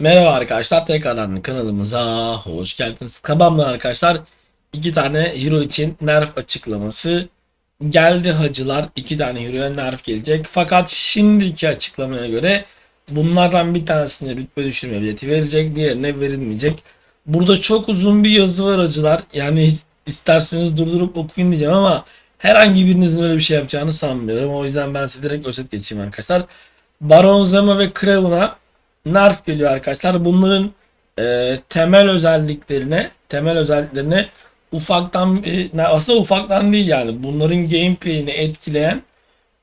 Merhaba arkadaşlar tekrardan kanalımıza hoş geldiniz. Kabamla arkadaşlar iki tane hero için nerf açıklaması geldi hacılar. iki tane hero'ya nerf gelecek. Fakat şimdiki açıklamaya göre bunlardan bir tanesine rütbe düşürme bileti verilecek. Diğerine verilmeyecek. Burada çok uzun bir yazı var hacılar. Yani isterseniz durdurup okuyun diyeceğim ama herhangi birinizin öyle bir şey yapacağını sanmıyorum. O yüzden ben size direkt özet geçeyim arkadaşlar. Baron Zemo ve Kraven'a nerf geliyor arkadaşlar. Bunların e, temel özelliklerine temel özelliklerine ufaktan e, aslında ufaktan değil yani bunların gameplay'ini etkileyen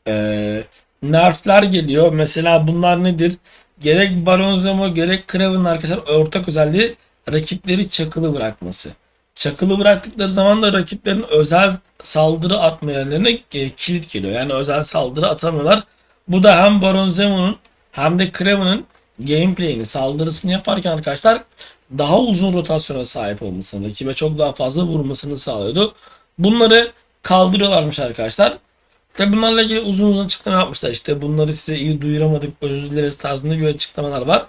e, nerfler geliyor. Mesela bunlar nedir? Gerek Baron Zemo gerek Kraven'ın arkadaşlar ortak özelliği rakipleri çakılı bırakması. Çakılı bıraktıkları zaman da rakiplerin özel saldırı atma yerlerine e, kilit geliyor. Yani özel saldırı atamıyorlar. Bu da hem Baron Zemo'nun hem de Kraven'ın gameplay'ini, saldırısını yaparken arkadaşlar daha uzun rotasyona sahip olmasını, rakibe çok daha fazla vurmasını sağlıyordu. Bunları kaldırıyorlarmış arkadaşlar. Tabi bunlarla ilgili uzun uzun açıklama yapmışlar. İşte bunları size iyi duyuramadık, özür dileriz tarzında bir açıklamalar var.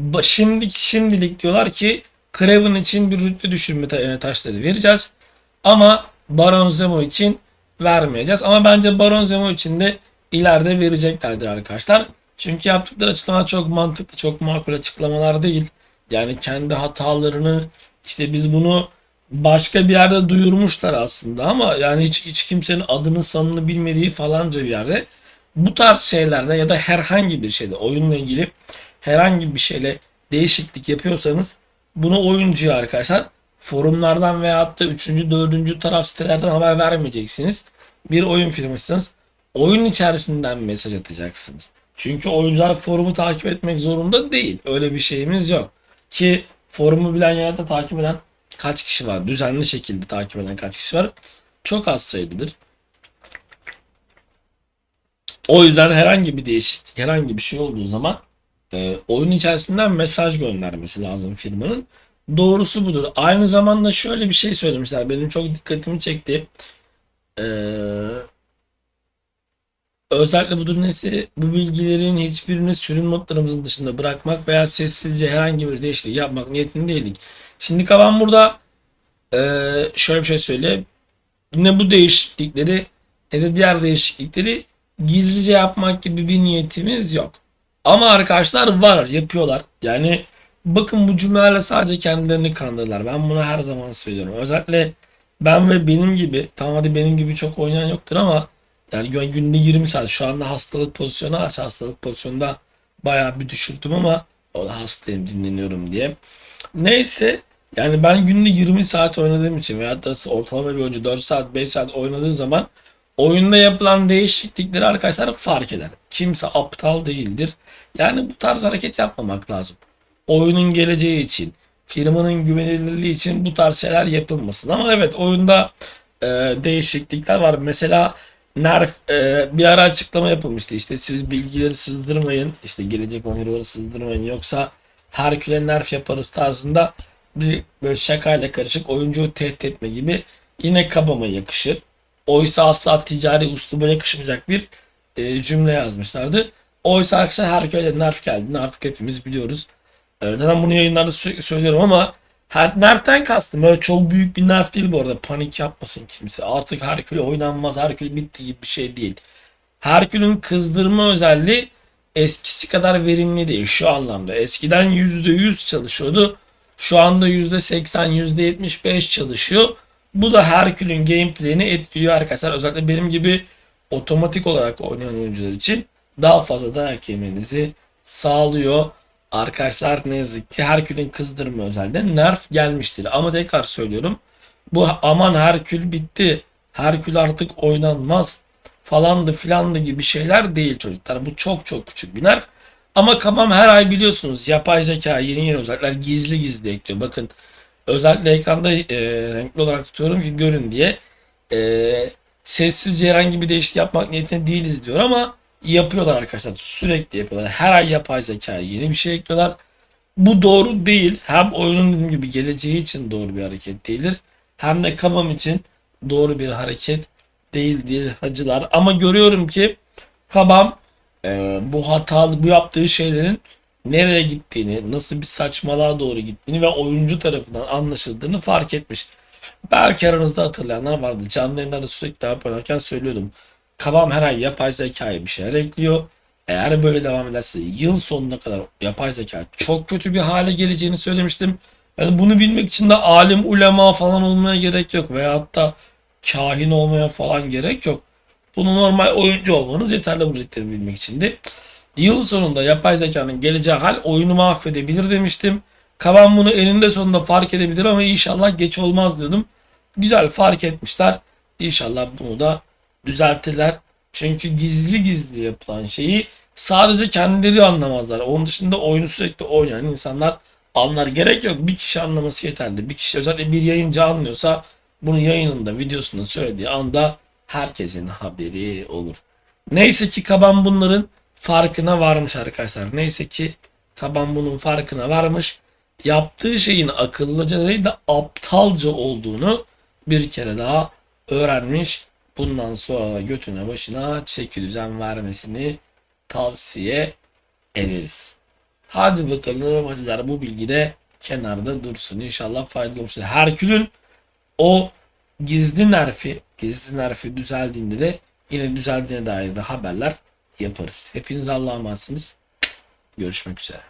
Ba- Şimdi, şimdilik diyorlar ki Kraven için bir rütbe düşürme e, taşları vereceğiz. Ama Baron Zemo için vermeyeceğiz. Ama bence Baron Zemo için de ileride vereceklerdir arkadaşlar. Çünkü yaptıkları açıklamalar çok mantıklı, çok makul açıklamalar değil. Yani kendi hatalarını işte biz bunu başka bir yerde duyurmuşlar aslında ama yani hiç, hiç kimsenin adını sanını bilmediği falanca bir yerde bu tarz şeylerde ya da herhangi bir şeyde oyunla ilgili herhangi bir şeyle değişiklik yapıyorsanız bunu oyuncuya arkadaşlar forumlardan veyahut da 3. 4. taraf sitelerden haber vermeyeceksiniz. Bir oyun firmasısınız. Oyun içerisinden mesaj atacaksınız. Çünkü oyuncular forumu takip etmek zorunda değil. Öyle bir şeyimiz yok. Ki forumu bilen da takip eden kaç kişi var? Düzenli şekilde takip eden kaç kişi var? Çok az sayıdadır. O yüzden herhangi bir değişiklik, herhangi bir şey olduğu zaman e, oyun içerisinden mesaj göndermesi lazım firmanın. Doğrusu budur. Aynı zamanda şöyle bir şey söylemişler. Benim çok dikkatimi çekti. Ee, özellikle bu nesi bu bilgilerin hiçbirini sürüm notlarımızın dışında bırakmak veya sessizce herhangi bir değişiklik yapmak niyetinde değildik. Şimdi kalan burada ee, şöyle bir şey söyleyeyim. Ne bu değişiklikleri ne de diğer değişiklikleri gizlice yapmak gibi bir niyetimiz yok. Ama arkadaşlar var yapıyorlar. Yani bakın bu cümlelerle sadece kendilerini kandırırlar. Ben bunu her zaman söylüyorum. Özellikle ben ve benim gibi tamam hadi benim gibi çok oynayan yoktur ama yani günde 20 saat şu anda hastalık pozisyonu aç hastalık pozisyonunda bayağı bir düşürdüm ama o da hastayım dinleniyorum diye. Neyse yani ben günde 20 saat oynadığım için veyahut da ortalama bir oyuncu 4 saat 5 saat oynadığı zaman oyunda yapılan değişiklikleri arkadaşlar fark eder. Kimse aptal değildir. Yani bu tarz hareket yapmamak lazım. Oyunun geleceği için, firmanın güvenilirliği için bu tarz şeyler yapılmasın. Ama evet oyunda e, değişiklikler var. Mesela Nerf e, bir ara açıklama yapılmıştı. İşte siz bilgileri sızdırmayın. işte gelecek oyuncuları sızdırmayın. Yoksa Herkül'e nerf yaparız tarzında bir böyle şakayla karışık oyuncuyu tehdit etme gibi yine kabama yakışır. Oysa asla ticari usluba yakışmayacak bir e, cümle yazmışlardı. Oysa arkadaşlar Herkül'e nerf geldiğini artık hepimiz biliyoruz. Zaten bunu yayınlarda sürekli söylüyorum ama her nerften kastım. Böyle çok büyük bir nerf değil bu arada. Panik yapmasın kimse. Artık Herkül oynanmaz. Herkül bitti gibi bir şey değil. Herkül'ün kızdırma özelliği eskisi kadar verimli değil şu anlamda. Eskiden %100 çalışıyordu. Şu anda %80, %75 çalışıyor. Bu da Herkül'ün gameplay'ini etkiliyor arkadaşlar. Özellikle benim gibi otomatik olarak oynayan oyuncular için daha fazla dayak yemenizi sağlıyor. Arkadaşlar ne yazık ki Herkül'ün kızdırma özelliğinde nerf gelmiştir. Ama tekrar söylüyorum. Bu aman Herkül bitti. Herkül artık oynanmaz falandı filandı gibi şeyler değil çocuklar. Bu çok çok küçük bir nerf. Ama Kabam her ay biliyorsunuz yapay zeka yeni yeni özellikler gizli gizli ekliyor. Bakın özellikle ekranda e, renkli olarak tutuyorum ki görün diye. E, sessizce herhangi bir değişiklik yapmak niyetinde değiliz diyor ama yapıyorlar arkadaşlar. Sürekli yapıyorlar. Her ay yapay zekaya yeni bir şey ekliyorlar. Bu doğru değil. Hem oyunun dediğim gibi geleceği için doğru bir hareket değildir. Hem de Kabam için doğru bir hareket değildir hacılar. Ama görüyorum ki Kabam e, bu hatalı bu yaptığı şeylerin nereye gittiğini, nasıl bir saçmalığa doğru gittiğini ve oyuncu tarafından anlaşıldığını fark etmiş. Belki aranızda hatırlayanlar vardı. Canlı yayınlarda sürekli hep oynarken söylüyordum. Kabam her ay yapay zekaya bir şeyler ekliyor. Eğer böyle devam ederse yıl sonuna kadar yapay zeka çok kötü bir hale geleceğini söylemiştim. Yani bunu bilmek için de alim ulema falan olmaya gerek yok. Veya hatta kahin olmaya falan gerek yok. Bunu normal oyuncu olmanız yeterli bu dediklerimi bilmek içindi. Yıl sonunda yapay zekanın geleceği hal oyunu mahvedebilir demiştim. Kavan bunu eninde sonunda fark edebilir ama inşallah geç olmaz diyordum. Güzel fark etmişler. İnşallah bunu da düzeltirler. Çünkü gizli gizli yapılan şeyi sadece kendileri anlamazlar. Onun dışında oyunu sürekli oynayan insanlar anlar. Gerek yok. Bir kişi anlaması yeterli. Bir kişi özellikle bir yayıncı anlıyorsa bunu yayınında, videosunda söylediği anda herkesin haberi olur. Neyse ki Kaban bunların farkına varmış arkadaşlar. Neyse ki Kaban bunun farkına varmış. Yaptığı şeyin akıllıca değil de aptalca olduğunu bir kere daha öğrenmiş. Bundan sonra götüne başına çeki düzen vermesini tavsiye ederiz. Hadi bakalım hacılar bu bilgi de kenarda dursun. İnşallah faydalı olmuştur. Herkül'ün o gizli nerfi, gizli nerfi düzeldiğinde de yine düzeldiğine dair de haberler yaparız. Hepiniz Allah'a emanetsiniz. Görüşmek üzere.